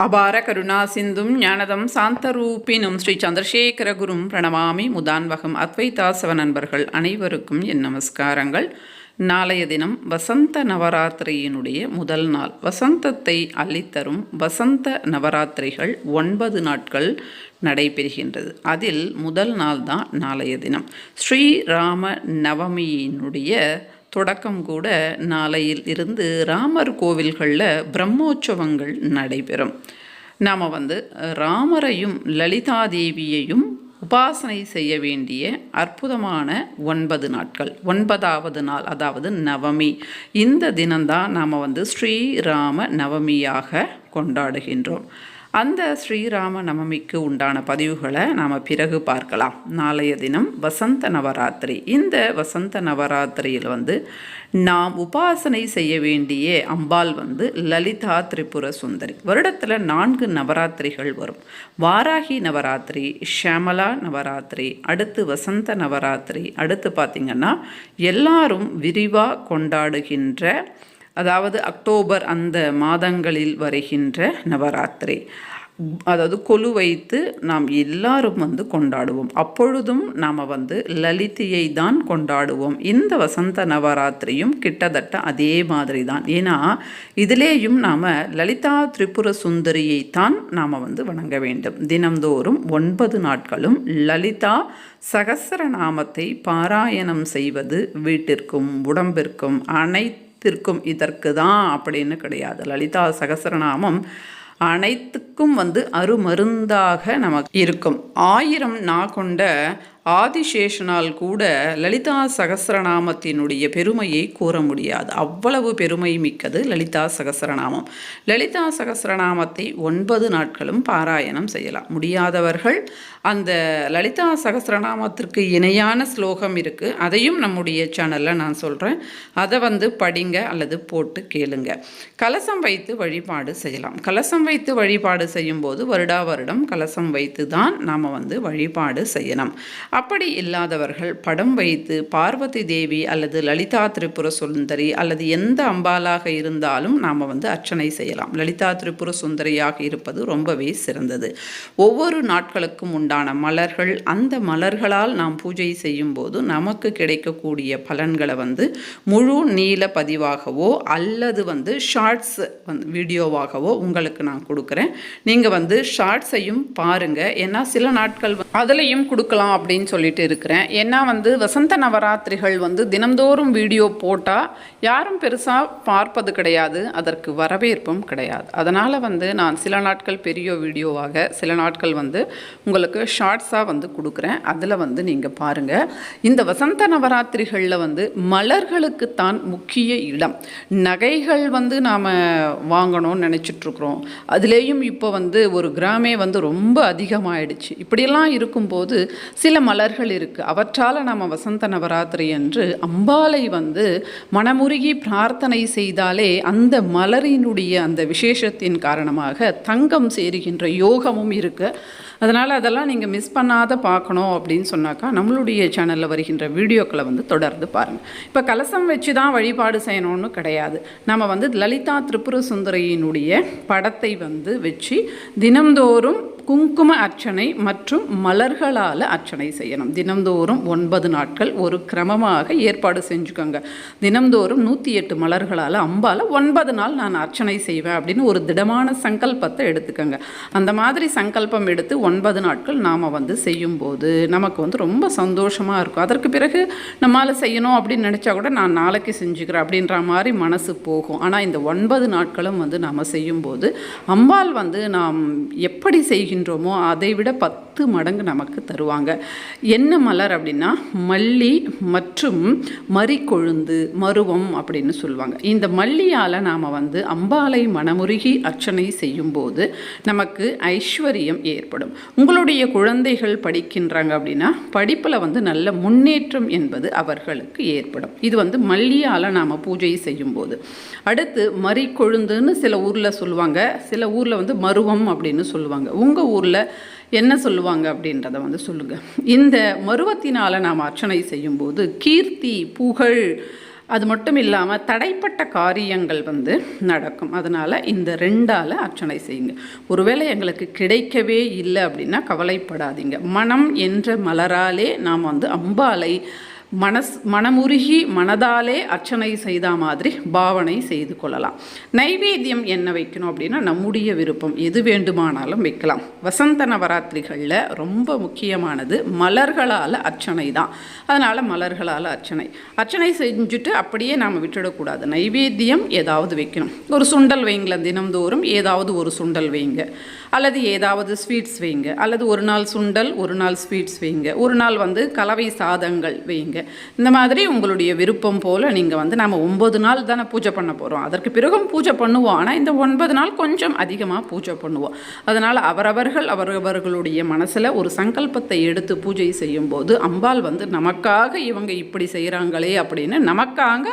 அபார கருணா சிந்தும் ஞானதம் சாந்தரூபினும் ஸ்ரீ சந்திரசேகர குரும் பிரணமாமி முதான்வகம் அத்வைதாசவ நண்பர்கள் அனைவருக்கும் என் நமஸ்காரங்கள். நாளைய தினம் வசந்த நவராத்திரியினுடைய முதல் நாள். வசந்தத்தை அள்ளித்தரும் வசந்த நவராத்திரிகள் ஒன்பது நாட்கள் நடைபெறுகின்றது. அதில் முதல் நாள் தான் நாளைய தினம். ஸ்ரீராம நவமியினுடைய தொடக்கம் கூட நாளையில் இருந்து ராமர் கோவில்களில் பிரம்மோற்சவங்கள் நடைபெறும். நாம் வந்து ராமரையும் லலிதா தேவியையும் உபாசனை செய்ய வேண்டிய அற்புதமான ஒன்பது நாட்கள் ஒன்பதாவது நாள் அதாவது நவமி. இந்த தினம்தான் நாம் வந்து ஸ்ரீராம நவமியாக கொண்டாடுகின்றோம். அந்த ஸ்ரீராம நவமிக்கு உண்டான பதிவுகளை நாம் பிறகு பார்க்கலாம். நாளைய தினம் வசந்த நவராத்திரி. இந்த வசந்த நவராத்திரியில் வந்து நாம் உபாசனை செய்ய வேண்டிய அம்பாள் வந்து லலிதா திரிபுர சுந்தரி. வருடத்தில் நான்கு நவராத்திரிகள் வரும். வாராகி நவராத்திரி ஷியாமலா நவராத்திரி அடுத்து வசந்த நவராத்திரி. அடுத்து பார்த்திங்கன்னா எல்லாரும் விரிவாக கொண்டாடுகின்ற அதாவது அக்டோபர் அந்த மாதங்களில் வருகின்ற நவராத்திரி. அதாவது கொலு வைத்து நாம் எல்லாரும் வந்து கொண்டாடுவோம். அப்பொழுதும் நாம் வந்து லலிதையை தான் கொண்டாடுவோம். இந்த வசந்த நவராத்திரியும் கிட்டத்தட்ட அதே மாதிரி தான். ஏன்னா இதிலேயும் நாம் லலிதா திரிபுர சுந்தரியை தான் நாம் வந்து வணங்க வேண்டும். தினந்தோறும் ஒன்பது நாட்களும் லலிதா சகசரநாமத்தை பாராயணம் செய்வது வீட்டிற்கும் உடம்பிற்கும் அனைத்திற்கும் இதற்கு தான் அப்படின்னு கிடையாது. லலிதா சகசரநாமம் அனைத்துக்கும் வந்து அருமருந்தாக நமக்கு இருக்கும். ஆயிரம் நா கொண்ட ஆதிசேஷனால் கூட லலிதா சகசரநாமத்தினுடைய பெருமையை கூற முடியாது. அவ்வளவு பெருமை மிக்கது லலிதா சகசரநாமம். லலிதா சகசரநாமத்தை ஒன்பது நாட்களும் பாராயணம் செய்யலாம். முடியாதவர்கள் அந்த லலிதா சகசரநாமத்திற்கு இணையான ஸ்லோகம் இருக்குது அதையும் நம்முடைய சேனலில் நான் சொல்கிறேன் அதை வந்து படிங்க அல்லது போட்டு கேளுங்க. கலசம் வைத்து வழிபாடு செய்யலாம். கலசம் வைத்து வழிபாடு செய்யும்போது வருடா வருடம் கலசம் வைத்து தான் நாம் வந்து வழிபாடு செய்யணும். அப்படி இல்லாதவர்கள் படம் வைத்து பார்வதி தேவி அல்லது லலிதா திரிபுர சுந்தரி அல்லது எந்த அம்பாலாக இருந்தாலும் நாம் வந்து அர்ச்சனை செய்யலாம். லலிதா திரிபுர சுந்தரியாக இருப்பது ரொம்பவே சிறந்தது. ஒவ்வொரு நாட்களுக்கும் உண்டான மலர்கள் அந்த மலர்களால் நாம் பூஜை செய்யும் போது நமக்கு கிடைக்கக்கூடிய பலன்களை வந்து முழு நீல பதிவாகவோ அல்லது வந்து ஷார்ட்ஸ் வந்து வீடியோவாகவோ உங்களுக்கு நான் கொடுக்குறேன். நீங்கள் வந்து ஷார்ட்ஸையும் பாருங்கள் ஏன்னா சில நாட்கள் அதுலேயும் கொடுக்கலாம் அப்படின்னு அப்படின்னு சொல்லிட்டு இருக்கிறேன். ஏன்னா வந்து வசந்த நவராத்திரிகள் வந்து தினந்தோறும் வீடியோ போட்டால் யாரும் பெருசாக பார்ப்பது கிடையாது அதற்கு வரவேற்பும் கிடையாது. அதனால் வந்து நான் சில நாட்கள் பெரிய வீடியோவாக சில நாட்கள் வந்து உங்களுக்கு ஷார்ட்ஸாக வந்து கொடுக்குறேன். அதில் வந்து நீங்கள் பாருங்கள் இந்த வசந்த நவராத்திரிகளில் வந்து மலர்களுக்குத்தான் முக்கிய இடம். நகைகள் வந்து நாம் வாங்கணும்னு நினச்சிட்ருக்குறோம் அதுலேயும் இப்போ வந்து ஒரு கிராமே வந்து ரொம்ப அதிகமாகிடுச்சு இப்படியெல்லாம் இருக்கும்போது சில மலர்கள் இருக்குது அவற்றால் நம்ம வசந்த நவராத்திரி என்று அம்பாலை வந்து மனமுருகி பிரார்த்தனை செய்தாலே அந்த மலரினுடைய அந்த விசேஷத்தின் காரணமாக தங்கம் சேருகின்ற யோகமும் இருக்குது அதனால் அதெல்லாம் நீங்கள் மிஸ் பண்ணாத பார்க்கணும் அப்படின்னு சொன்னாக்கா நம்மளுடைய சேனலில் வருகின்ற வீடியோக்களை வந்து தொடர்ந்து பாருங்கள் இப்போ கலசம் வச்சு தான் வழிபாடு செய்யணும்னு கிடையாது. நம்ம வந்து லலிதா திரிபுர சுந்தரியினுடைய படத்தை வந்து வச்சு தினம்தோறும் குங்கும அர்ச்சனை மற்றும் மலர்களால் அர்ச்சனை செய்யணும். தினந்தோறும் ஒன்பது நாட்கள் ஒரு கிரமமாக ஏற்பாடு செஞ்சுக்கோங்க. தினந்தோறும் நூற்றி எட்டு மலர்களால் அம்பால் ஒன்பது நாள் நான் அர்ச்சனை செய்வேன் அப்படின்னு ஒரு திடமான சங்கல்பத்தை எடுத்துக்கோங்க. அந்த மாதிரி சங்கல்பம் எடுத்து ஒன்பது நாட்கள் நாம் வந்து செய்யும்போது நமக்கு வந்து ரொம்ப சந்தோஷமாக இருக்கும். அதற்கு பிறகு நம்மளால் செய்யணும் அப்படின்னு நினச்சா கூட நான் நாளைக்கு செஞ்சுக்கிறேன் அப்படின்ற மாதிரி மனசு போகும். ஆனால் இந்த ஒன்பது நாட்களும் வந்து நாம் செய்யும்போது அம்பாள் வந்து நாம் எப்படி செய்கிறோம் செய்கின்றோமோ அதை விட பத்து மடங்கு நமக்கு தருவாங்க. என்ன மலர் அப்படின்னா மல்லி மற்றும் மறிக்கொழுந்து மருவம் அப்படின்னு சொல்லுவாங்க. இந்த மல்லியால் நாம் வந்து அம்பாலை மனமுருகி அர்ச்சனை செய்யும்போது நமக்கு ஐஸ்வர்யம் ஏற்படும். உங்களுடைய குழந்தைகள் படிக்கின்றாங்க அப்படின்னா படிப்பில் வந்து நல்ல முன்னேற்றம் என்பது அவர்களுக்கு ஏற்படும். இது வந்து மல்லியால் நாம் பூஜை செய்யும்போது. அடுத்து மறிக்கொழுந்துன்னு சில ஊரில் சொல்லுவாங்க. சில ஊரில் வந்து மருவம் அப்படின்னு சொல்லுவாங்க. உங்கள் ஊரில் என்ன சொல்லுவாங்க அப்படின்றத வந்து சொல்லுங்கள் இந்த மருவத்தினால் நாம் அர்ச்சனை செய்யும்போது கீர்த்தி புகழ் அது மட்டும் இல்லாமல் தடைப்பட்ட காரியங்கள் வந்து நடக்கும். அதனால் இந்த ரெண்டால் அர்ச்சனை செய்யுங்க. ஒருவேளை எங்களுக்கு கிடைக்கவே இல்லை அப்படின்னா கவலைப்படாதீங்க. மனம் என்ற மலராலே நாம் வந்து அம்பாலை மனஸ் மனமுருகி மனதாலே அர்ச்சனை செய்த மாதிரி பாவனை செய்து கொள்ளலாம். நைவேத்தியம் என்ன வைக்கணும் அப்படின்னா நம்முடைய விருப்பம். எது வேண்டுமானாலும் வைக்கலாம். வசந்த நவராத்திரிகளில் ரொம்ப முக்கியமானது மலர்களால் அர்ச்சனை தான். அதனால் மலர்களால் அர்ச்சனை. அர்ச்சனை செஞ்சுட்டு அப்படியே நாம் விட்டுடக்கூடாது. நைவேத்தியம் ஏதாவது வைக்கணும். ஒரு சுண்டல் வைங்களேன் தினம்தோறும் ஏதாவது ஒரு சுண்டல் வைங்க அல்லது ஏதாவது ஸ்வீட்ஸ் வைங்க அல்லது ஒரு நாள் சுண்டல் ஒரு நாள் ஸ்வீட்ஸ் வைங்க ஒரு நாள் வந்து கலவை சாதங்கள் வைங்க இந்த மாதிரி உங்களுடைய விருப்பம் போல் நீங்கள் வந்து நம்ம ஒம்பது நாள் தானே பூஜை பண்ண போகிறோம் அதற்கு பிறகும் பூஜை பண்ணுவோம். ஆனால் இந்த ஒன்பது நாள் கொஞ்சம் அதிகமாக பூஜை பண்ணுவோம். அதனால் அவரவர்கள் அவரவர்களுடைய மனசில் ஒரு சங்கல்பத்தை எடுத்து பூஜை செய்யும்போது அம்பாள் வந்து நமக்காக இவங்க இப்படி செய்கிறாங்களே அப்படின்னு நமக்காக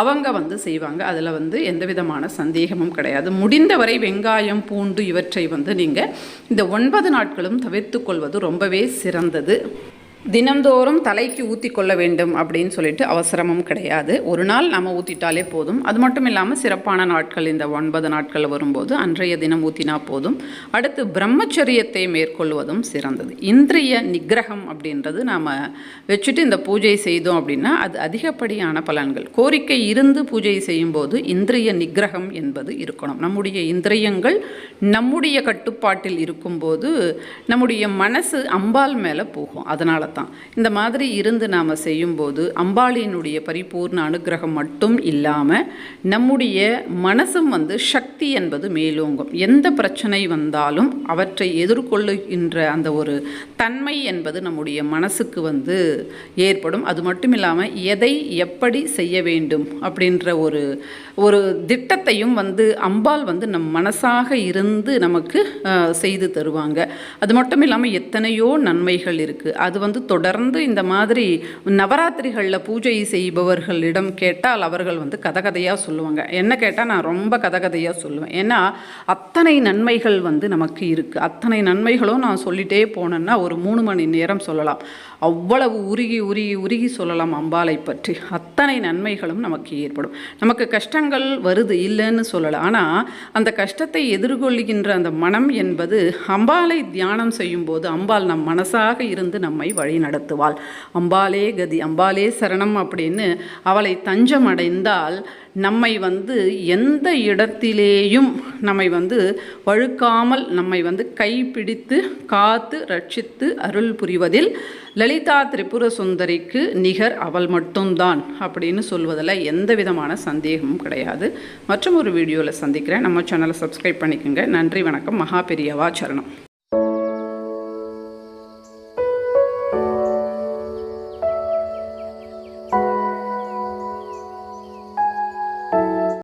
அவங்க வந்து செய்வாங்க. அதில் வந்து எந்த விதமான சந்தேகமும் கிடையாது. முடிந்தவரை வெங்காயம் பூண்டு இவற்றை வந்து நீங்கள் இந்த ஒன்பது நாட்களும் தவிர்த்து கொள்வது ரொம்பவே சிறந்தது. தினந்தோறும் தலைக்கு ஊற்றி கொள்ள வேண்டும் அப்படின்னு சொல்லிட்டு அவசரமும் கிடையாது. ஒரு நாள் நம்ம ஊற்றிட்டாலே போதும். அது மட்டும் இல்லாமல் சிறப்பான நாட்கள் இந்த ஒன்பது நாட்கள் வரும்போது அன்றைய தினம் ஊற்றினா போதும். அடுத்து பிரம்மச்சரியத்தை மேற்கொள்வதும் சிறந்தது. இன்றைய நிகிரகம் அப்படின்றது நாம் வச்சுட்டு இந்த பூஜை செய்தோம் அப்படின்னா அது அதிகப்படியான பலன்கள். கோரிக்கை இருந்து பூஜை செய்யும்போது இந்திரிய நிகிரகம் என்பது இருக்கணும். நம்முடைய இந்திரியங்கள் நம்முடைய கட்டுப்பாட்டில் இருக்கும்போது நம்முடைய மனசு அம்பாள் மேலே போகும். அதனால தான். இந்த மாதிரி இருந்து நாம் செய்யும்போது அம்பாளினுடைய பரிபூர்ண அனுகிரகம் மட்டும் இல்லாமல் நம்முடைய மனசும் வந்து சக்தி என்பது மேலோங்கும். எந்த பிரச்சனை வந்தாலும் அவற்றை எதிர்கொள்ளுகின்ற அந்த ஒரு தன்மை என்பது நம்முடைய மனசுக்கு வந்து ஏற்படும். அது மட்டும் இல்லாமல் எதை எப்படி செய்ய வேண்டும் அப்படின்ற ஒரு ஒரு திட்டத்தையும் வந்து அம்பாள் வந்து நம் மனசாக இருந்து நமக்கு செய்து தருவாங்க. அது மட்டும் இல்லாமல் எத்தனையோ நன்மைகள் இருக்குது அது வந்து தொடர்ந்து இந்த மாதிரி நவராத்திரிகளில் பூஜை செய்பவர்களிடம் கேட்டால் அவர்கள் வந்து கதகதையாக சொல்லுவாங்க. என்ன கேட்டால் நான் ரொம்ப கதகதையாக சொல்லுவேன். ஏன்னா அத்தனை நன்மைகள் வந்து நமக்கு இருக்குது அத்தனை நன்மைகளும் நான் சொல்லிகிட்டே போனேன்னா ஒரு மூணு மணி நேரம் சொல்லலாம். அவ்வளவு உருகி உருகி உருகி சொல்லலாம் அம்பாலை பற்றி. அத்தனை நன்மைகளும் நமக்கு ஏற்படும். நமக்கு கஷ்டங்கள் வருது இல்லைன்னு சொல்லலாம் ஆனால் அந்த கஷ்டத்தை எதிர்கொள்கின்ற அந்த மனம் என்பது அம்பாலை தியானம் செய்யும்போது அம்பாள் நம் மனசாக இருந்து நம்மை வழி நடத்துவாள் அம்பாலே கதி அம்பாலே சரணம் அப்படின்னு அவளை தஞ்சம் அடைந்தால் நம்மை வந்து எந்த இடத்திலேயும் நம்மை வந்து வழுக்காமல் நம்மை வந்து கைப்பிடித்து காத்து ரட்சித்து அருள் புரிவதில் லலிதா திரிபுர சுந்தரிக்கு நிகர் அவள் மட்டும்தான் அப்படின்னு சொல்வதில் எந்த விதமான சந்தேகமும் கிடையாது. மற்றும் ஒரு வீடியோவில் சந்திக்கிறேன். நம்ம சேனலை சப்ஸ்கிரைப் பண்ணிக்கோங்க. நன்றி வணக்கம். மகா பெரியவா சரணம்.